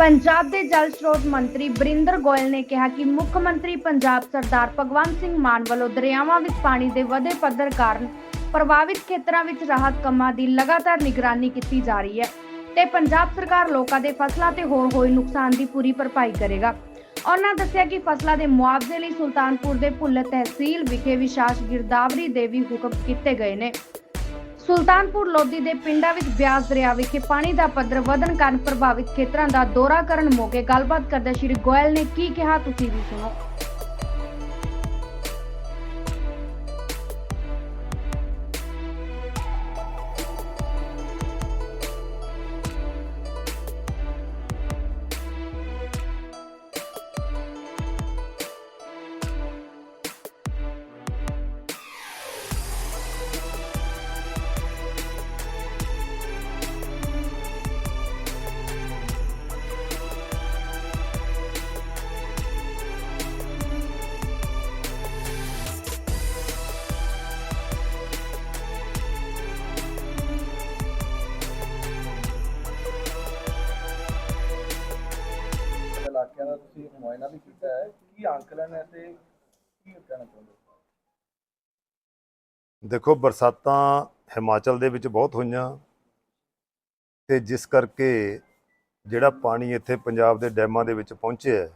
ਪੰਜਾਬ ਦੇ ਜਲ ਸਰੋਤ ਮੰਤਰੀ ਬਰਿੰਦਰ ਗੋਇਲ ਨੇ ਕਿਹਾ ਕਿ ਮੁੱਖ ਮੰਤਰੀ ਪੰਜਾਬ ਸਰਦਾਰ ਭਗਵੰਤ ਸਿੰਘ ਮਾਨ ਵੱਲੋਂ ਦਰਿਆਵਾਂ ਵਿੱਚ ਪਾਣੀ ਦੇ ਵਧੇ ਪੱਧਰ ਕਾਰਨ ਪ੍ਰਭਾਵਿਤ ਖੇਤਰਾਂ ਵਿੱਚ ਰਾਹਤ ਕੰਮਾਂ ਦੀ ਲਗਾਤਾਰ ਨਿਗਰਾਨੀ ਕੀਤੀ ਜਾ ਰਹੀ ਹੈ ਤੇ ਪੰਜਾਬ ਸਰਕਾਰ ਲੋਕਾਂ ਦੇ ਫਸਲਾਂ ਤੇ ਹੋਰ ਹੋਏ ਨੁਕਸਾਨ ਦੀ ਪੂਰੀ ਭਰਪਾਈ ਕਰੇਗਾ। ਉਹਨਾਂ ਦੱਸਿਆ ਕਿ ਫਸਲਾਂ ਦੇ ਮੁਆਵਜ਼ੇ ਲਈ ਸੁਲਤਾਨਪੁਰ ਦੇ ਭੁੱਲ ਤਹਿਸੀਲ ਵਿਖੇ ਵਿਸ਼ਾਸ ਗਿਰਦਾਵਰੀ ਦੇ ਵੀ ਹੁਕਮ ਕੀਤੇ ਗਏ ਨੇ। ਸੁਲਤਾਨਪੁਰ ਲੋਧੀ ਦੇ ਪਿੰਡਾਂ ਵਿੱਚ ਬਿਆਸ ਦਰਿਆ ਵਿਖੇ ਪਾਣੀ ਦਾ ਪੱਧਰ ਵਧਣ ਕਾਰਨ ਪ੍ਰਭਾਵਿਤ ਖੇਤਰਾਂ ਦਾ ਦੌਰਾ ਕਰਨ ਮੌਕੇ ਗੱਲਬਾਤ ਕਰਦੇ ਸ਼੍ਰੀ ਗੋਇਲ ਨੇ ਕੀ ਕਿਹਾ, ਤੁਸੀਂ ਵੀ ਸੁਣੋ। ਦਾ ਤੁਸੀਂ ਮੁਆਇਨਾ ਵੀ ਕੀਤਾ ਹੈ, ਕੀ ਅੰਕਲਨ ਹੈ ਤੇ ਕੀ ਕਹਿਣਾ ਚਾਹੁੰਦੇ ਦੇਖੋ, ਬਰਸਾਤਾਂ ਹਿਮਾਚਲ ਦੇ ਵਿੱਚ ਬਹੁਤ ਹੋਈਆਂ ਤੇ ਜਿਸ ਕਰਕੇ ਜਿਹੜਾ ਪਾਣੀ ਇੱਥੇ ਪੰਜਾਬ ਦੇ ਡੈਮਾਂ ਦੇ ਵਿੱਚ ਪਹੁੰਚਿਆ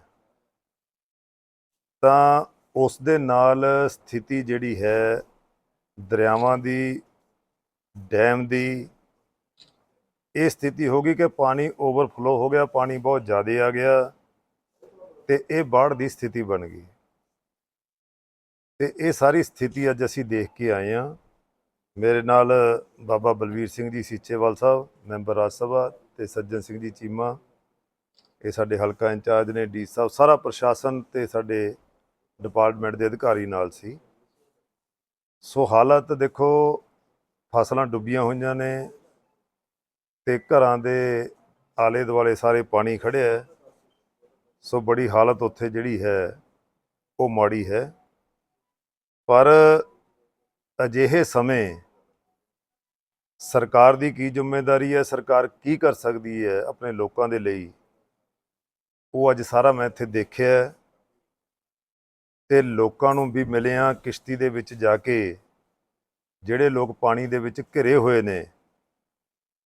ਤਾਂ ਉਸ ਦੇ ਨਾਲ ਸਥਿਤੀ ਜਿਹੜੀ ਹੈ, ਦਰਿਆਵਾਂ ਦੀ, ਡੈਮ ਦੀ, ਇਹ ਸਥਿਤੀ ਹੋ ਗਈ ਕਿ ਪਾਣੀ ਓਵਰਫਲੋ ਹੋ ਗਿਆ, ਪਾਣੀ ਬਹੁਤ ਜ਼ਿਆਦਾ ਆ ਗਿਆ। ਤੇ ਇਹ ਬਾੜ ਦੀ ਸਥਿਤੀ ਬਣ ਗਈ। ਤੇ ਇਹ ਸਾਰੀ ਸਥਿਤੀ ਅੱਜ ਅਸੀਂ ਦੇਖ ਕੇ ਆਏ ਹਾਂ। ਮੇਰੇ ਨਾਲ ਬਾਬਾ ਬਲਵੀਰ ਸਿੰਘ ਜੀ ਸੀਚੇਵਾਲ ਸਾਹਿਬ, ਮੈਂਬਰ ਰਾਜ ਸਭਾ ਤੇ ਸੱਜਣ ਸਿੰਘ ਜੀ ਚੀਮਾ, ਇਹ ਸਾਡੇ ਹਲਕਾ ਇੰਚਾਰਜ ਨੇ, ਡੀ ਸਾਹਿਬ, ਸਾਰਾ ਪ੍ਰਸ਼ਾਸਨ ਤੇ ਸਾਡੇ ਡਿਪਾਰਟਮੈਂਟ ਦੇ ਅਧਿਕਾਰੀ ਨਾਲ ਸੀ। ਸੋ ਹਾਲਤ ਦੇਖੋ, ਫਸਲਾਂ ਡੁੱਬੀਆਂ ਹੋਈਆਂ ਨੇ ਤੇ ਘਰਾਂ ਦੇ ਆਲੇ ਦੁਆਲੇ ਸਾਰੇ ਪਾਣੀ ਖੜਿਆ ਹੈ। ਸੋ ਬੜੀ ਹਾਲਤ ਉੱਥੇ ਜਿਹੜੀ ਹੈ, ਉਹ ਮਾੜੀ ਹੈ ਪਰ ਅਜਿਹੇ ਸਮੇਂ ਸਰਕਾਰ ਦੀ ਕੀ ਜ਼ਿੰਮੇਵਾਰੀ ਹੈ, ਸਰਕਾਰ ਕੀ ਕਰ ਸਕਦੀ ਹੈ ਆਪਣੇ ਲੋਕਾਂ ਦੇ ਲਈ, ਉਹ ਅੱਜ ਸਾਰਾ ਮੈਂ ਇੱਥੇ ਦੇਖਿਆ ਹੈ। ਤੇ ਲੋਕਾਂ ਨੂੰ ਵੀ ਮਿਲਿਆ ਕਿਸ਼ਤੀ ਦੇ ਵਿੱਚ ਜਾ ਕੇ, ਜਿਹੜੇ ਲੋਕ ਪਾਣੀ ਦੇ ਵਿੱਚ ਘਿਰੇ ਹੋਏ ਨੇ,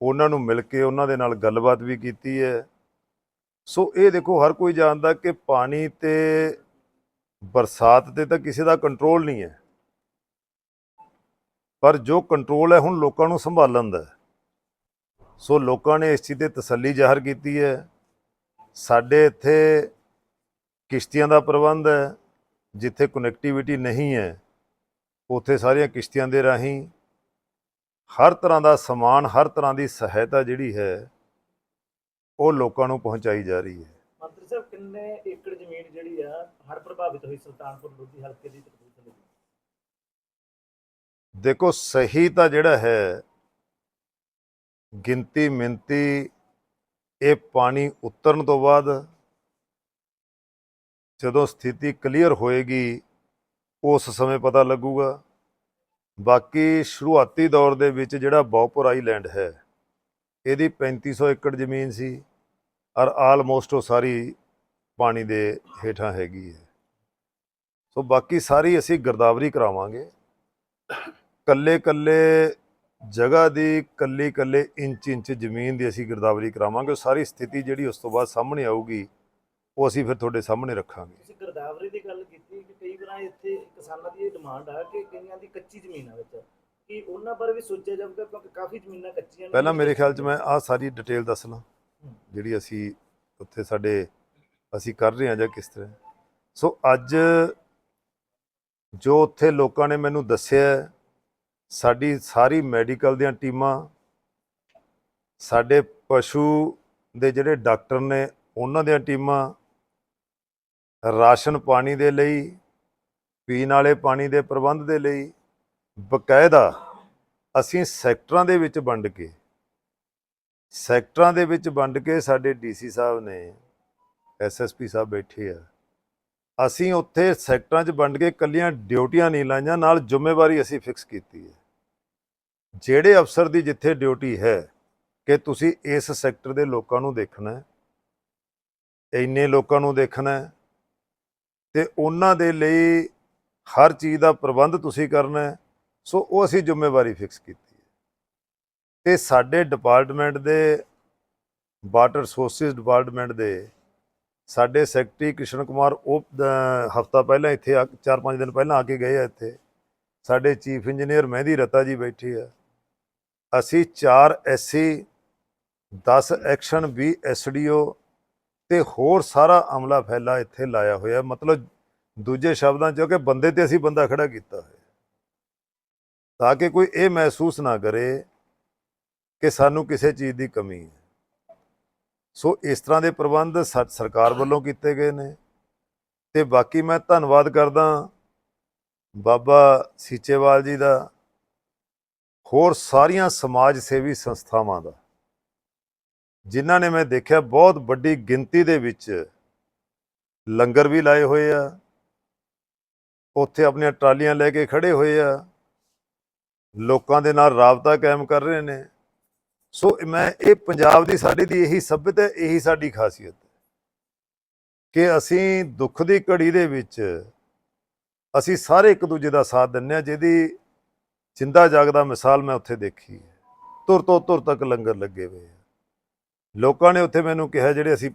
ਉਹਨਾਂ ਨੂੰ ਮਿਲ ਕੇ ਉਹਨਾਂ ਦੇ ਨਾਲ ਗੱਲਬਾਤ ਵੀ ਕੀਤੀ ਹੈ ਸੋ ਇਹ ਦੇਖੋ, ਹਰ ਕੋਈ ਜਾਣਦਾ ਕਿ ਪਾਣੀ ਤੇ ਬਰਸਾਤ ਤੇ ਤਾਂ ਕਿਸੇ ਦਾ ਕੰਟਰੋਲ ਨਹੀਂ ਹੈ। ਪਰ ਜੋ ਕੰਟਰੋਲ ਹੈ, ਹੁਣ ਲੋਕਾਂ ਨੂੰ ਸੰਭਾਲਣ ਦਾ ਸੋ ਲੋਕਾਂ ਨੇ ਇਸ ਚੀਜ਼ ਤੇ ਤਸੱਲੀ ਜ਼ਾਹਰ ਕੀਤੀ ਹੈ। ਸਾਡੇ ਇੱਥੇ ਕਿਸ਼ਤੀਆਂ ਦਾ ਪ੍ਰਬੰਧ ਹੈ, ਜਿੱਥੇ ਕਨੈਕਟੀਵਿਟੀ ਨਹੀਂ ਹੈ, ਉੱਥੇ ਸਾਰੀਆਂ ਕਿਸ਼ਤੀਆਂ ਦੇ ਰਾਹੀਂ ਹਰ ਤਰ੍ਹਾਂ ਦਾ ਸਮਾਨ, ਹਰ ਤਰ੍ਹਾਂ ਦੀ ਸਹਾਇਤਾ ਜਿਹੜੀ ਹੈ ਉਹ ਲੋਕਾਂ ਨੂੰ ਪਹੁੰਚਾਈ ਜਾ ਰਹੀ ਹੈ। ਮੰਤਰੀ ਸਾਹਿਬ ਕਿੰਨੇ ਏਕੜ ਜ਼ਮੀਨ ਜਿਹੜੀ ਆ ਹੜ੍ਹ ਪ੍ਰਭਾਵਿਤ ਹੋਈ ਸੁਲਤਾਨਪੁਰ ਲੋਧੀ ਹਲਕੇ ਦੀ ਤਕਰੀਬਨ ਦੇਖੋ ਸਹੀ ਤਾਂ ਜਿਹੜਾ ਹੈ ਗਿਣਤੀ ਮਿੰਤੀ ਇਹ ਪਾਣੀ ਉਤਰਨ ਤੋਂ ਬਾਅਦ ਜਦੋਂ ਸਥਿਤੀ ਕਲੀਅਰ ਹੋਏਗੀ ਉਸ ਸਮੇਂ ਪਤਾ ਲੱਗੂਗਾ। ਬਾਕੀ ਸ਼ੁਰੂਆਤੀ ਦੌਰ ਦੇ ਵਿੱਚ ਜਿਹੜਾ ਬੌਪੁਰ ਆਈਲੈਂਡ ਹੈ ਇਹਦੀ 3500 ਏਕੜ ਜ਼ਮੀਨ ਸੀ ਔਰ ਆਲਮੋਸਟ ਉਹ ਸਾਰੀ ਪਾਣੀ ਦੇ ਹੇਠਾਂ ਹੈਗੀ ਹੈ। ਸੋ ਬਾਕੀ ਸਾਰੀ ਅਸੀਂ ਗਰਦਾਵਰੀ ਕਰਾਵਾਂਗੇ। ਕੱਲੇ ਕੱਲੇ ਜਗ੍ਹਾ ਦੀ ਕੱਲੀ ਕੱਲੇ ਇੰਚ ਇੰਚ ਜ਼ਮੀਨ ਦੀ ਅਸੀਂ ਗਿਰਦਾਵਰੀ ਕਰਾਵਾਂਗੇ। ਉਹ ਸਾਰੀ ਸਥਿਤੀ ਜਿਹੜੀ ਉਸ ਤੋਂ ਬਾਅਦ ਸਾਹਮਣੇ ਆਊਗੀ, ਉਹ ਅਸੀਂ ਫਿਰ ਤੁਹਾਡੇ ਸਾਹਮਣੇ ਰੱਖਾਂਗੇ। ਤੁਸੀਂ ਗਰਦਾਵਰੀ ਦੀ ਗੱਲ ਕੀਤੀ ਕਿ ਕਈ ਵਾਰ ਇੱਥੇ ਕਿਸਾਨਾਂ ਦੀ ਇਹ ਡਿਮਾਂਡ ਆ ਕਿ ਕਈਆਂ ਦੀ ਕੱਚੀ ਜ਼ਮੀਨ ਆ ਵਿੱਚ। ਕਿ ਉਹਨਾਂ ਬਾਰੇ ਵੀ ਸੋਚਿਆ ਜਾਊਗਾ ਕਿਉਂਕਿ ਕਾਫੀ ਜ਼ਮੀਨਾਂ ਕੱਚੀਆਂ ਨੇ। ਪਹਿਲਾਂ ਮੇਰੇ ਖਿਆਲ 'ਚ ਮੈਂ ਆਹ ਸਾਰੀ ਡਿਟੇਲ ਦੱਸਣਾ, ਜਿਹੜੀ ਅਸੀਂ ਉੱਥੇ ਸਾਡੇ, ਅਸੀਂ ਕਰ ਰਹੇ ਹਾਂ ਜਾਂ ਕਿਸ ਤਰ੍ਹਾਂ। ਸੋ ਅੱਜ ਜੋ ਉੱਥੇ ਲੋਕਾਂ ਨੇ ਮੈਨੂੰ ਦੱਸਿਆ ਸਾਡੀ ਸਾਰੀ ਮੈਡੀਕਲ ਦੀਆਂ ਟੀਮਾਂ, ਸਾਡੇ ਪਸ਼ੂ ਦੇ ਜਿਹੜੇ ਡਾਕਟਰ ਨੇ, ਉਹਨਾਂ ਦੀਆਂ ਟੀਮਾਂ ਰਾਸ਼ਨ ਪਾਣੀ ਦੇ ਲਈ, ਪੀਣ ਵਾਲੇ ਪਾਣੀ ਦੇ ਪ੍ਰਬੰਧ ਦੇ ਲਈ ਬਕਾਇਦਾ ਅਸੀਂ ਸੈਕਟਰਾਂ ਦੇ ਵਿੱਚ ਵੰਡ ਕੇ, ਸੈਕਟਰਾਂ ਦੇ ਵਿੱਚ ਵੰਡ ਕੇ ਸਾਡੇ ਡੀਸੀ ਸਾਹਿਬ ਨੇ ਐਸਐਸਪੀ ਸਾਹਿਬ ਬੈਠੇ ਆ, ਅਸੀਂ ਉੱਥੇ ਸੈਕਟਰਾਂ 'ਚ ਵੰਡ ਕੇ ਕੱਲੀਆਂ ਡਿਊਟੀਆਂ ਨਹੀਂ ਲਾਈਆਂ, ਨਾਲ ਜ਼ਿੰਮੇਵਾਰੀ ਅਸੀਂ ਫਿਕਸ ਕੀਤੀ ਹੈ। ਜਿਹੜੇ ਅਫਸਰ ਦੀ ਜਿੱਥੇ ਡਿਊਟੀ ਹੈ ਕਿ ਤੁਸੀਂ ਇਸ ਸੈਕਟਰ ਦੇ ਲੋਕਾਂ ਨੂੰ ਦੇਖਣਾ ਹੈ, ਇੰਨੇ ਲੋਕਾਂ ਨੂੰ ਦੇਖਣਾ ਹੈ, ਤੇ ਉਹਨਾਂ ਦੇ ਲਈ ਹਰ ਚੀਜ਼ ਦਾ ਪ੍ਰਬੰਧ ਤੁਸੀਂ ਕਰਨਾ ਹੈ ਸੋ ਉਹ ਅਸੀਂ ਜ਼ਿੰਮੇਵਾਰੀ ਫਿਕਸ ਕੀਤੀ ਹੈ। ਤੇ ਸਾਡੇ ਡਿਪਾਰਟਮੈਂਟ ਦੇ ਵਾਟਰ ਰਿਸੋਰਸਿਸ ਡਿਪਾਰਟਮੈਂਟ ਦੇ ਸਾਡੇ ਸੈਕਟਰੀ ਕ੍ਰਿਸ਼ਨ ਕੁਮਾਰ, ਉਹ ਹਫਤਾ ਪਹਿਲਾਂ ਇੱਥੇ ਆ 4-5 ਦਿਨ ਪਹਿਲਾਂ ਆ ਕੇ ਗਏ ਆ ਇੱਥੇ। ਸਾਡੇ ਚੀਫ ਇੰਜੀਨੀਅਰ ਮਹਿੰਦੀ ਰਤਾ ਜੀ ਬੈਠੀ ਆ। ਅਸੀਂ 4 ਐਸਸੀ 10 ਐਕਸ਼ਨ 20 ਐਸਡੀਓ ਤੇ ਹੋਰ ਸਾਰਾ ਅਮਲਾ ਫੈਲਾ ਇੱਥੇ ਲਾਇਆ ਹੋਇਆ। ਮਤਲਬ ਦੂਜੇ ਸ਼ਬਦਾਂ ਚ ਕਿ ਬੰਦੇ ਤੇ ਅਸੀਂ ਬੰਦਾ ਖੜਾ ਕੀਤਾ ਹੋਇਆ। ਤਾਂ ਕਿ ਕੋਈ ਇਹ ਮਹਿਸੂਸ ਨਾ ਕਰੇ ਕਿ ਸਾਨੂੰ ਕਿਸੇ ਚੀਜ਼ ਦੀ ਕਮੀ ਹੈ। ਸੋ ਇਸ ਤਰ੍ਹਾਂ ਦੇ ਪ੍ਰਬੰਧ ਸਾ- ਸਰਕਾਰ ਵੱਲੋਂ ਕੀਤੇ ਗਏ ਨੇ। ਤੇ ਬਾਕੀ ਮੈਂ ਧੰਨਵਾਦ ਕਰਦਾ ਬਾਬਾ ਸੀਚੇਵਾਲ ਜੀ ਦਾ, ਹੋਰ ਸਾਰੀਆਂ ਸਮਾਜ ਸੇਵੀ ਸੰਸਥਾਵਾਂ ਦਾ, ਜਿਨ੍ਹਾਂ ਨੇ ਮੈਂ ਦੇਖਿਆ ਬਹੁਤ ਵੱਡੀ ਗਿਣਤੀ ਦੇ ਵਿੱਚ ਲੰਗਰ ਵੀ ਲਾਏ ਹੋਏ ਆ। ਉੱਥੇ ਆਪਣੀਆਂ ਟਰਾਲੀਆਂ ਲੈ ਕੇ ਖੜੇ ਹੋਏ ਆ। ਲੋਕਾਂ ਦੇ ਨਾਲ ਰਾਬਤਾ ਕਾਇਮ ਕਰ ਰਹੇ ਨੇ। ਸੋ ਮੈਂ ਇਹ ਪੰਜਾਬ ਦੀ ਸਾਡੀ ਦੀ ਇਹੀ ਸੱਭਿਅਤਾ ਹੈ, ਇਹੀ ਸਾਡੀ ਖਾਸੀਅਤ ਹੈ ਕਿ ਅਸੀਂ ਦੁੱਖ ਦੀ ਘੜੀ ਦੇ ਵਿੱਚ ਅਸੀਂ ਸਾਰੇ ਇੱਕ ਦੂਜੇ ਦਾ ਸਾਥ ਦਿੰਦੇ ਹਾਂ। ਜਿਹਦੀ ਜਿੰਦਾ ਜਾਗਦਾ ਮਿਸਾਲ ਮੈਂ ਉੱਥੇ ਦੇਖੀ ਹੈ। ਤੁਰ ਤੋਂ ਤੁਰ ਤੱਕ ਲੰਗਰ ਲੱਗੇ ਹੋਏ ਆ। ਲੋਕਾਂ ਨੇ ਉੱਥੇ ਮੈਨੂੰ ਕਿਹਾ ਜਿਹੜੇ ਅਸੀਂ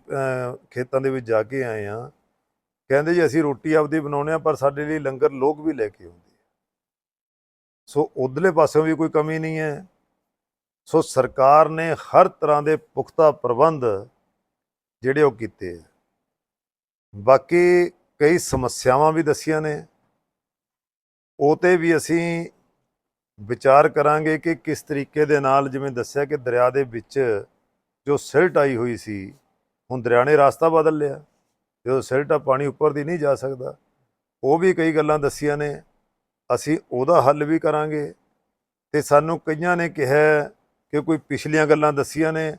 ਖੇਤਾਂ ਦੇ ਵਿੱਚ ਜਾ ਕੇ ਆਏ ਆ ਕਹਿੰਦੇ ਜੀ ਅਸੀਂ ਰੋਟੀ ਆਪਦੀ ਬਣਾਉਂਦੇ ਆ ਪਰ ਸਾਡੇ ਲਈ ਲੰਗਰ ਲੋਕ ਵੀ ਲੈ ਕੇ ਆਉਂਦੇ ਸੋ ਉਧਰਲੇ ਪਾਸਿਓਂ ਵੀ ਕੋਈ ਕਮੀ ਨਹੀਂ ਹੈ। ਸੋ ਸਰਕਾਰ ਨੇ ਹਰ ਤਰ੍ਹਾਂ ਦੇ ਪੁਖਤਾ ਪ੍ਰਬੰਧ ਜਿਹੜੇ ਉਹ ਕੀਤੇ ਆ। ਬਾਕੀ ਕਈ ਸਮੱਸਿਆਵਾਂ ਵੀ ਦਸੀਆਂ ਨੇ। ਉਹ ਤੇ ਵੀ ਅਸੀਂ ਵਿਚਾਰ ਕਰਾਂਗੇ ਕਿ ਕਿਸ ਤਰੀਕੇ ਦੇ ਨਾਲ ਜਿਵੇਂ ਦੱਸਿਆ ਕਿ ਦਰਿਆ ਦੇ ਵਿੱਚ ਜੋ ਸਿਲਟ ਆਈ ਹੋਈ ਸੀ, ਹੁਣ ਦਰਿਆ ਨੇ ਰਸਤਾ ਬਦਲ ਲਿਆ। ਜਦੋਂ ਸਿਲਟ ਆ, ਪਾਣੀ ਉੱਪਰ ਦੀ ਨਹੀਂ ਜਾ ਸਕਦਾ। ਉਹ ਵੀ ਕਈ ਗੱਲਾਂ ਦੱਸੀਆਂ ਨੇ। ਅਸੀਂ ਉਹਦਾ ਹੱਲ ਵੀ ਕਰਾਂਗੇ। ਤੇ ਸਾਨੂੰ ਕਈਆਂ ਨੇ ਕਿਹਾ ਕਿ ਕੋਈ ਪਿਛਲੀਆਂ ਗੱਲਾਂ ਦੱਸੀਆਂ ਨੇ।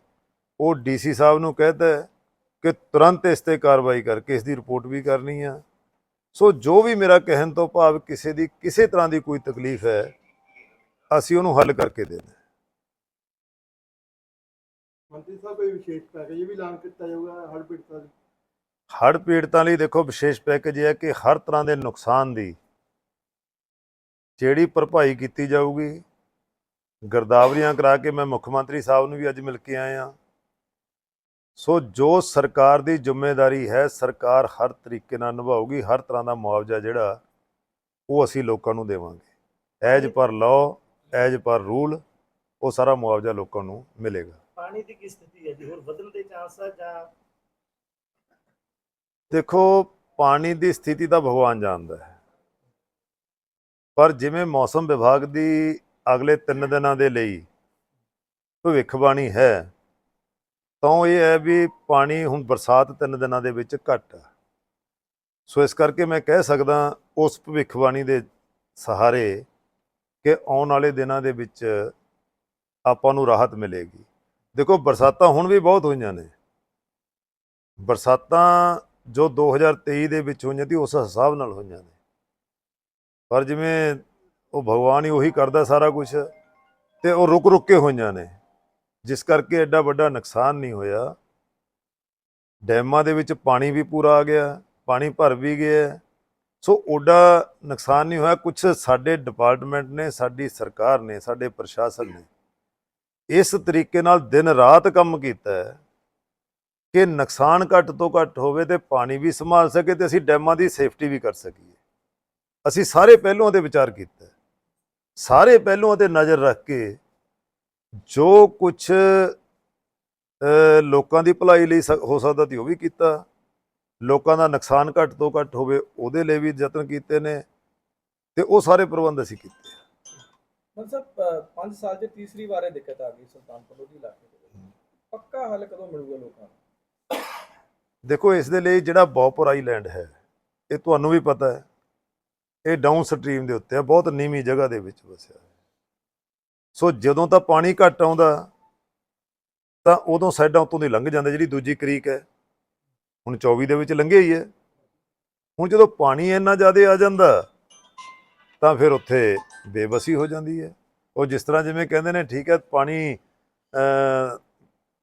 ਉਹ ਡੀਸੀ ਸਾਹਿਬ ਨੂੰ ਕਹਿੰਦਾ ਕਿ ਤੁਰੰਤ ਇਸ ਤੇ ਕਾਰਵਾਈ ਕਰਕੇ ਇਸ ਦੀ ਰਿਪੋਰਟ ਵੀ ਕਰਨੀ ਆ। ਸੋ ਜੋ ਵੀ ਮੇਰਾ ਕਹਿਣ ਤੋਂ ਭਾਵ ਕਿਸੇ ਦੀ ਕਿਸੇ ਤਰ੍ਹਾਂ ਦੀ ਕੋਈ ਤਕਲੀਫ ਹੈ ਅਸੀਂ ਉਹਨੂੰ ਹੱਲ ਕਰਕੇ ਦੇਣਾ ਮੰਤਰੀ ਸਾਹਿਬ ਕੋਈ ਵਿਸ਼ੇਸ਼ ਪੈਕੇਜ ਵੀ ਐਲਾਨ ਕੀਤਾ ਜਾਊਗਾ ਹੜ੍ਹ ਪੀੜਤਾਂ ਲਈ? ਹੜ੍ਹ ਪੀੜਤਾਂ ਲਈ ਦੇਖੋ ਵਿਸ਼ੇਸ਼ ਪੈਕੇਜ ਇਹ ਹੈ ਕਿ ਹਰ ਤਰ੍ਹਾਂ ਦੇ ਨੁਕਸਾਨ ਦੀ ਜਿਹੜੀ ਭਰਪਾਈ ਕੀਤੀ ਜਾਊਗੀ ਗਰਦਾਵਰੀਆਂ ਕਰਾ ਕੇ ਮੈਂ ਮੁੱਖ ਮੰਤਰੀ ਸਾਹਿਬ ਨੂੰ ਵੀ ਅੱਜ ਮਿਲ ਕੇ ਆਇਆ ਸੋ ਜੋ ਸਰਕਾਰ ਦੀ ਜ਼ਿੰਮੇਵਾਰੀ ਹੈ ਸਰਕਾਰ ਹਰ ਤਰੀਕੇ ਨਾਲ ਨਿਭਾਊਗੀ ਹਰ ਤਰ੍ਹਾਂ ਦਾ ਮੁਆਵਜ਼ਾ ਜਿਹੜਾ ਉਹ ਅਸੀਂ ਲੋਕਾਂ ਨੂੰ ਦੇਵਾਂਗੇ। As per law as per rule ਉਹ ਸਾਰਾ ਮੁਆਵਜ਼ਾ ਲੋਕਾਂ ਨੂੰ ਮਿਲੇਗਾ। ਪਾਣੀ ਦੀ ਕੀ ਸਥਿਤੀ ਹੈ ਜੀ? ਹੋਰ ਵਧਣ ਦੇ ਚਾਂਸ ਆ ਜਾਂ ਦੇਖੋ ਪਾਣੀ ਦੀ ਸਥਿਤੀ ਤਾਂ ਭਗਵਾਨ ਜਾਣਦਾ ਹੈ। ਪਰ ਜਿਵੇਂ ਮੌਸਮ ਵਿਭਾਗ ਦੀ ਅਗਲੇ 3 ਦਿਨਾਂ ਦੇ ਲਈ ਭਵਿੱਖਬਾਣੀ ਹੈ, ਤਾਂ ਉਹ ਇਹ ਹੈ ਵੀ ਪਾਣੀ ਹੁਣ ਬਰਸਾਤ 3 ਦਿਨਾਂ ਦੇ ਵਿੱਚ ਘੱਟ ਆ। ਸੋ ਇਸ ਕਰਕੇ ਮੈਂ ਕਹਿ ਸਕਦਾ ਉਸ ਭਵਿੱਖਬਾਣੀ ਦੇ ਸਹਾਰੇ ਕਿ ਆਉਣ ਵਾਲੇ ਦਿਨਾਂ ਦੇ ਵਿੱਚ ਆਪਾਂ ਨੂੰ ਰਾਹਤ ਮਿਲੇਗੀ। ਦੇਖੋ, ਬਰਸਾਤਾਂ ਹੁਣ ਵੀ ਬਹੁਤ ਹੋਈਆਂ ਨੇ। ਬਰਸਾਤਾਂ ਜੋ 2023 ਦੇ ਵਿੱਚ ਹੋਈਆਂ ਸੀ, ਉਸ ਹਿਸਾਬ ਨਾਲ ਹੋਈਆਂ ਨੇ। ਪਰ ਜਿਵੇਂ ਉਹ ਭਗਵਾਨ ਹੀ ਉਹੀ ਕਰਦਾ ਸਾਰਾ ਕੁਝ ਤੇ ਉਹ ਰੁਕ ਰੁਕ ਕੇ ਹੋਈਆਂ ਨੇ, ਜਿਸ ਕਰਕੇ ਐਡਾ ਵੱਡਾ ਨੁਕਸਾਨ ਨਹੀਂ ਹੋਇਆ। ਡੈਮਾਂ ਦੇ ਵਿੱਚ ਪਾਣੀ ਵੀ ਪੂਰਾ ਆ ਗਿਆ, ਪਾਣੀ ਭਰ ਵੀ ਗਿਆ। ਸੋ ਓਡਾ ਨੁਕਸਾਨ ਨਹੀਂ ਹੋਇਆ ਕੁਝ ਸਾਡੇ ਡਿਪਾਰਟਮੈਂਟ ਨੇ, ਸਾਡੀ ਸਰਕਾਰ ਨੇ, ਸਾਡੇ ਪ੍ਰਸ਼ਾਸਨ ਨੇ ਇਸ ਤਰੀਕੇ ਨਾਲ ਦਿਨ ਰਾਤ ਕੰਮ ਕੀਤਾ ਹੈ ਕਿ ਨੁਕਸਾਨ ਘੱਟ ਤੋਂ ਘੱਟ ਹੋਵੇ ਤੇ ਪਾਣੀ ਵੀ ਸੰਭਾਲ ਸਕੇ ਤੇ ਅਸੀਂ ਡੈਮਾਂ ਦੀ ਸੇਫਟੀ ਵੀ ਕਰ ਸਕੀਏ। ਅਸੀਂ ਸਾਰੇ ਪਹਿਲੂਆਂ ਤੇ ਵਿਚਾਰ ਕੀਤਾ। ਸਾਰੇ ਪਹਿਲੂਆਂ ਤੇ ਨਜ਼ਰ ਰੱਖ ਕੇ ਜੋ ਕੁਝ ਲੋਕਾਂ ਦੀ ਭਲਾਈ ਲਈ ਹੋ ਸਕਦਾ ਸੀ ਉਹ ਵੀ ਕੀਤਾ। ਲੋਕਾਂ ਦਾ ਨੁਕਸਾਨ ਘੱਟ ਤੋਂ ਘੱਟ ਹੋਵੇ ਉਹਦੇ ਲਈ ਵੀ ਯਤਨ ਕੀਤੇ ਨੇ ਤੇ ਉਹ ਸਾਰੇ ਪ੍ਰਬੰਧ ਅਸੀਂ ਕੀਤੇ। ਮਤਲਬ ਸਾਹਿਬ 5 ਸਾਲ 'ਚ ਤੀਸਰੀ ਵਾਰ ਇਹ ਦਿੱਕਤ ਆ ਗਈ ਸੁਲਤਾਨਪੁਰ ਲੋਧੀ ਇਲਾਕੇ ਦੇ ਪੱਕਾ ਹੱਲ ਕਦੋਂ ਮਿਲੂਗਾ ਲੋਕਾਂ ਨੂੰ? ਦੇਖੋ ਇਸ ਦੇ ਲਈ ਜਿਹੜਾ ਬੌਪਰ ਆਈਲੈਂਡ ਹੈ ਇਹ ਤੁਹਾਨੂੰ ਵੀ ਪਤਾ ਹੈ ਇਹ ਡਾਊਨ ਸਟਰੀਮ ਦੇ ਉੱਤੇ ਆ, ਬਹੁਤ ਨੀਵੀਂ ਜਗ੍ਹਾ ਦੇ ਵਿੱਚ ਵਸਿਆ ਸੋ ਜਦੋਂ ਤਾਂ ਪਾਣੀ ਘੱਟ ਆਉਂਦਾ, ਤਾਂ ਉਦੋਂ ਸਾਈਡਾਂ ਉੱਤੋਂ ਦੀ ਲੰਘ ਜਾਂਦੇ, ਜਿਹੜੀ ਦੂਜੀ ਕ੍ਰੀਕ ਹੈ। ਹੁਣ 24 ਦੇ ਵਿੱਚ ਲੰਘੇ ਹੀ ਹੈ। ਹੁਣ ਜਦੋਂ ਪਾਣੀ ਇੰਨਾ ਜ਼ਿਆਦਾ ਆ ਜਾਂਦਾ, ਤਾਂ ਫਿਰ ਉੱਥੇ ਬੇਬਸੀ ਹੋ ਜਾਂਦੀ ਹੈ। ਉਹ ਜਿਸ ਤਰ੍ਹਾਂ ਜਿਵੇਂ ਕਹਿੰਦੇ ਨੇ, ਠੀਕ ਹੈ, ਪਾਣੀ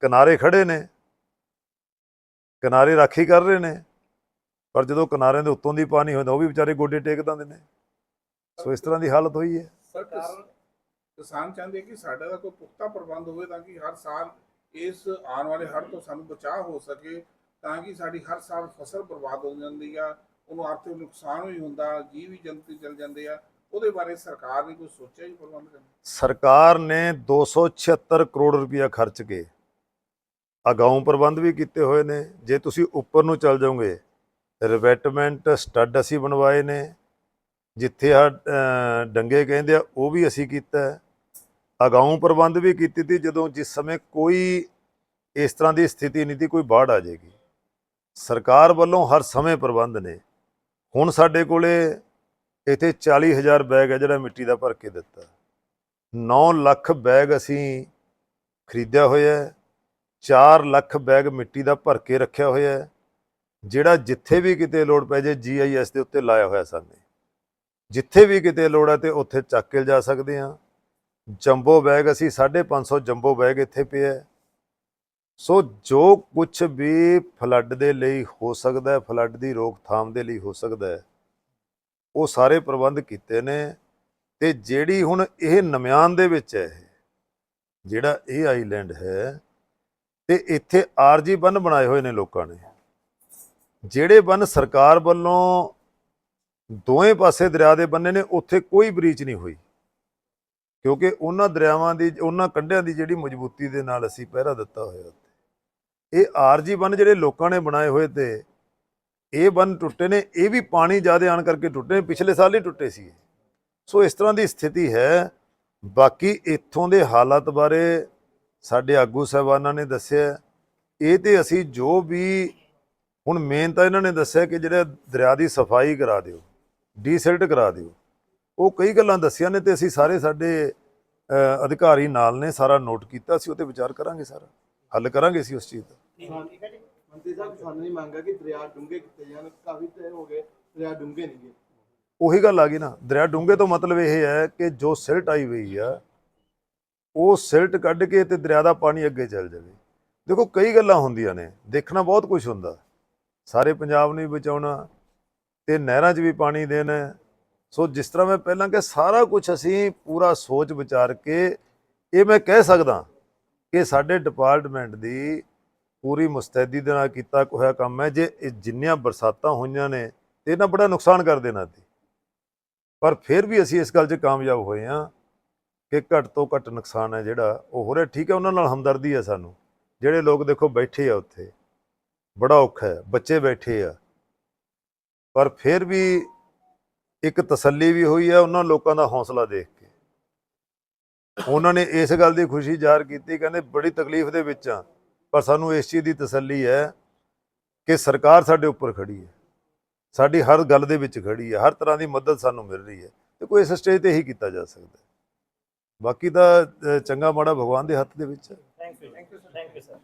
ਕਿਨਾਰੇ ਖੜੇ ਨੇ, ਕਿਨਾਰੇ ਰਾਖੀ ਕਰ ਰਹੇ ਨੇ ਪਰ ਜਦੋਂ ਕਿਨਾਰਿਆਂ ਦੇ ਉੱਤੋਂ ਦੀ ਪਾਣੀ ਹੁੰਦਾ ਉਹ ਵੀ ਵਿਚਾਰੇ ਗੋਡੇ ਟੇਕ ਦਿੰਦੇ। ਨੇ ਸੋ ਇਸ ਤਰ੍ਹਾਂ ਦੀ ਹਾਲਤ ਹੋਈ ਹੈ। ਸਰ ਕਿਸ- ਕਿਸਾਨ ਚਾਹੁੰਦੇ ਕਿ ਸਾਡਾ ਦਾ ਕੋਈ ਪੁਖਤਾ ਪ੍ਰਬੰਧ ਹੋਵੇ ਤਾਂ ਕਿ ਹਰ ਸਾਲ ਇਸ ਆਉਣ ਵਾਲੇ ਹੜ੍ਹ ਤੋਂ ਸਾਨੂੰ ਬਚਾਅ ਹੋ ਸਕੇ ਤਾਂ ਕਿ ਸਾਡੀ ਹਰ ਸਾਲ ਫਸਲ ਬਰਬਾਦ ਹੋ ਜਾਂਦੀ ਆ ਉਹਨੂੰ ਆਰਥਿਕ ਨੁਕਸਾਨ ਵੀ ਹੁੰਦਾ ਜੀਵ ਵੀ ਜੰਤੂ ਚਲ ਜਾਂਦੇ ਆ। ਉਹਦੇ ਬਾਰੇ ਸਰਕਾਰ ਨੇ ਕੋਈ ਸੋਚਿਆ ਹੀ ਪ੍ਰਬੰਧ ਕਰਨ? ਸਰਕਾਰ ਨੇ 276 ਕਰੋੜ ਰੁਪਇਆ ਖਰਚ ਕੇ ਅਗਾਊਂ ਪ੍ਰਬੰਧ ਵੀ ਕੀਤੇ ਹੋਏ ਨੇ। ਜੇ ਤੁਸੀਂ ਉੱਪਰ ਨੂੰ ਚੱਲ ਜਾਓਗੇ ਰਿਵੈਟਮੈਂਟ ਸਟੱਡ ਅਸੀਂ ਬਣਵਾਏ ਨੇ, ਜਿੱਥੇ ਆ ਡੰਗੇ ਕਹਿੰਦੇ ਆ, ਉਹ ਵੀ ਅਸੀਂ ਕੀਤਾ। ਅਗਾਊਂ ਪ੍ਰਬੰਧ ਵੀ ਕੀਤੀ ਤੀ ਜਦੋਂ ਜਿਸ ਸਮੇਂ ਕੋਈ ਇਸ ਤਰ੍ਹਾਂ ਦੀ ਸਥਿਤੀ ਨਹੀਂ ਤੀ ਕੋਈ ਬਾੜ ਆ ਜਾਏਗੀ। ਸਰਕਾਰ ਵੱਲੋਂ ਹਰ ਸਮੇਂ ਪ੍ਰਬੰਧ ਨੇ। ਹੁਣ ਸਾਡੇ ਕੋਲੇ ਇੱਥੇ 40000 ਬੈਗ ਹੈ ਜਿਹੜਾ ਮਿੱਟੀ ਦਾ ਭਰ ਕੇ ਦਿੱਤਾ। 9 ਲੱਖ ਬੈਗ ਅਸੀਂ ਖਰੀਦਿਆ ਹੋਇਆ ਹੈ 4 ਲੱਖ ਬੈਗ ਮਿੱਟੀ ਦਾ ਭਰ ਕੇ ਰੱਖਿਆ ਹੋਇਆ ਜਿਹੜਾ ਜਿੱਥੇ ਵੀ ਕਿਤੇ ਲੋੜ ਪੈ ਜੇ ਜੀਆਈਐਸ ਦੇ ਉੱਤੇ ਲਾਇਆ ਹੋਇਆ ਸਾਨੇ ਜਿੱਥੇ ਵੀ ਕਿਤੇ ਲੋੜ ਹੈ ਤੇ ਉੱਥੇ ਚੱਕ ਕੇ ਜਾ ਸਕਦੇ ਹਾਂ। ਜੰਬੋ ਬੈਗ ਅਸੀਂ 550 ਜੰਬੋ ਬੈਗ ਇੱਥੇ ਪਿਆ ਸੋ ਜੋ ਕੁਝ ਵੀ ਫਲੱਡ ਦੇ ਲਈ ਹੋ ਸਕਦਾ ਹੈ, ਫਲੱਡ ਦੀ ਰੋਕਥਾਮ ਦੇ ਲਈ ਹੋ ਸਕਦਾ ਹੈ, ਉਹ ਸਾਰੇ ਪ੍ਰਬੰਧ ਕੀਤੇ ਨੇ। ਤੇ ਜਿਹੜੀ ਹੁਣ ਇਹ ਨਮਿਆਨ ਦੇ ਵਿੱਚ ਹੈ, ਜਿਹੜਾ ਇਹ ਆਈਲੈਂਡ ਹੈ, ਤੇ ਇੱਥੇ ਆਰਜੀ ਬੰਨ ਬਣਾਏ ਹੋਏ ਨੇ ਲੋਕਾਂ ਨੇ। ਜਿਹੜੇ ਬੰਨ ਸਰਕਾਰ ਵੱਲੋਂ ਦੋਵੇਂ ਪਾਸੇ ਦਰਿਆ ਦੇ ਬੰਨੇ ਨੇ, ਉੱਥੇ ਕੋਈ ਬਰੀਚ ਨਹੀਂ ਹੋਈ। ਕਿਉਂਕਿ ਉਹਨਾਂ ਦਰਿਆਵਾਂ ਦੀ, ਉਹਨਾਂ ਕੰਢਿਆਂ ਦੀ ਜਿਹੜੀ ਮਜ਼ਬੂਤੀ ਦੇ ਨਾਲ ਅਸੀਂ ਪਹਿਰਾ ਦਿੱਤਾ ਹੋਇਆ ਉੱਥੇ। ਇਹ ਆਰਜੀ ਬੰਨ ਜਿਹੜੇ ਲੋਕਾਂ ਨੇ ਬਣਾਏ ਹੋਏ ਤੇ, ਇਹ ਬੰਨ ਟੁੱਟੇ ਨੇ, ਇਹ ਵੀ ਪਾਣੀ ਜ਼ਿਆਦਾ ਆਣ ਕਰਕੇ ਟੁੱਟੇ ਨੇ, ਪਿਛਲੇ ਸਾਲ ਹੀ ਟੁੱਟੇ ਸੀ। ਸੋ ਇਸ ਤਰ੍ਹਾਂ ਦੀ ਸਥਿਤੀ ਹੈ। ਬਾਕੀ ਇੱਥੋਂ ਦੇ ਹਾਲਾਤ ਬਾਰੇ ਸਾਡੇ ਆਗੂ ਸਾਹਿਬਾਨਾਂ ਨੇ ਦੱਸਿਆ। ਇਹ ਤੇ ਅਸੀਂ ਜੋ ਵੀ ਹੁਣ ਮੇਨ ਤਾਂ ਇਹਨਾਂ ਨੇ ਦੱਸਿਆ ਕਿ ਜਿਹੜਾ ਦਰਿਆ ਦੀ ਸਫ਼ਾਈ ਕਰਾ ਦਿਓ ਡੀਸਿਲਟ ਕਰਾ ਦਿਓ। ਉਹ ਕਈ ਗੱਲਾਂ ਦੱਸੀਆਂ ਨੇ ਤੇ ਅਸੀਂ ਸਾਰੇ ਸਾਡੇ ਅਧਿਕਾਰੀ ਨਾਲ ਨੇ ਸਾਰਾ ਨੋਟ ਕੀਤਾ ਅਸੀਂ ਉਹ ਤੇ ਵਿਚਾਰ ਕਰਾਂਗੇ ਸਾਰਾ। ਹੱਲ ਕਰਾਂਗੇ ਅਸੀਂ ਉਸ ਚੀਜ਼ ਦਾ। ਠੀਕ ਹੈ ਜੀ। ਮੰਤਰੀ ਸਾਹਿਬ ਸਾਨੂੰ ਨਹੀਂ ਮੰਗਾ ਕਿ ਦਰਿਆ ਡੂੰਘੇ ਕੀਤੇ ਜਾਣ ਕਾਫੀ ਤੇ ਹੋ ਗਏ ਦਰਿਆ ਡੂੰਘੇ ਨਹੀਂ ਗਏ। ਉਹੀ ਗੱਲ ਆ ਗਈ ਨਾ ਦਰਿਆ ਡੂੰਘੇ ਤੋਂ ਮਤਲਬ ਇਹ ਹੈ ਕਿ ਜੋ ਸਿਲਟ ਆਈ ਹੋਈ ਆ ਉਹ ਸਿਲਟ ਕੱਢ ਕੇ ਤੇ ਦਰਿਆ ਦਾ ਪਾਣੀ ਅੱਗੇ ਚੱਲ ਜਾਵੇ। ਦੇਖੋ ਕਈ ਗੱਲਾਂ ਹੁੰਦੀਆਂ ਨੇ ਦੇਖਣਾ ਬਹੁਤ ਕੁਝ ਹੁੰਦਾ। ਸਾਰੇ ਪੰਜਾਬ ਨੂੰ ਵੀ ਬਚਾਉਣਾ ਤੇ ਨਹਿਰਾਂ 'ਚ ਵੀ ਪਾਣੀ ਦੇਣਾ। ਸੋ ਜਿਸ ਤਰ੍ਹਾਂ ਮੈਂ ਪਹਿਲਾਂ ਕਿ ਸਾਰਾ ਕੁਝ ਅਸੀਂ ਪੂਰਾ ਸੋਚ ਵਿਚਾਰ ਕੇ ਇਹ ਮੈਂ ਕਹਿ ਸਕਦਾ ਕਿ ਸਾਡੇ ਡਿਪਾਰਟਮੈਂਟ ਦੀ ਪੂਰੀ ਮੁਸਤੈਦੀ ਦੇ ਨਾਲ ਕੀਤਾ ਹੋਇਆ ਕੰਮ ਹੈ। ਜੇ ਇਹ ਜਿੰਨੀਆਂ ਬਰਸਾਤਾਂ ਹੋਈਆਂ ਨੇ ਤੇ ਇਹਨਾਂ ਬੜਾ ਨੁਕਸਾਨ ਕਰ ਦੇਣਾ ਸੀ। ਪਰ ਫਿਰ ਵੀ ਅਸੀਂ ਇਸ ਗੱਲ 'ਚ ਕਾਮਯਾਬ ਹੋਏ ਹਾਂ ਕਿ ਘੱਟ ਤੋਂ ਘੱਟ ਨੁਕਸਾਨ ਹੈ ਜਿਹੜਾ ਉਹ ਹੋ ਰਿਹਾ। ਠੀਕ ਹੈ, ਉਹਨਾਂ ਨਾਲ ਹਮਦਰਦੀ ਹੈ ਸਾਨੂੰ। ਜਿਹੜੇ ਲੋਕ ਦੇਖੋ ਬੈਠੇ ਆ ਉੱਥੇ। ਬੜਾ ਔਖਾ ਹੈ, ਬੱਚੇ ਬੈਠੇ ਆ। ਪਰ ਫਿਰ ਵੀ ਇੱਕ ਤਸੱਲੀ ਵੀ ਹੋਈ ਹੈ ਉਹਨਾਂ ਲੋਕਾਂ ਦਾ ਹੌਸਲਾ ਦੇਖ ਕੇ। ਉਹਨਾਂ ਨੇ ਇਸ ਗੱਲ ਦੀ ਖੁਸ਼ੀ ਜ਼ਾਹਰ ਕੀਤੀ, ਕਹਿੰਦੇ ਬੜੀ ਤਕਲੀਫ ਦੇ ਵਿੱਚ ਆ, ਪਰ ਸਾਨੂੰ ਇਸ ਚੀਜ਼ ਦੀ ਤਸੱਲੀ ਹੈ ਕਿ ਸਰਕਾਰ ਸਾਡੇ ਉੱਪਰ ਖੜੀ ਹੈ। ਸਾਡੀ ਹਰ ਗੱਲ ਦੇ ਵਿੱਚ ਖੜੀ ਹੈ, ਹਰ ਤਰ੍ਹਾਂ ਦੀ ਮਦਦ ਸਾਨੂੰ ਮਿਲ ਰਹੀ ਹੈ। ਤੇ ਕੋਈ ਇਸ ਸਟੇਜ ਤੇ ਹੀ ਕੀਤਾ ਜਾ ਸਕਦਾ ਬਾਕੀ ਤਾਂ ਚੰਗਾ ਮਾੜਾ ਭਗਵਾਨ ਦੇ ਹੱਥ ਦੇ ਵਿੱਚ ਹੈ। Thank you thank you sir.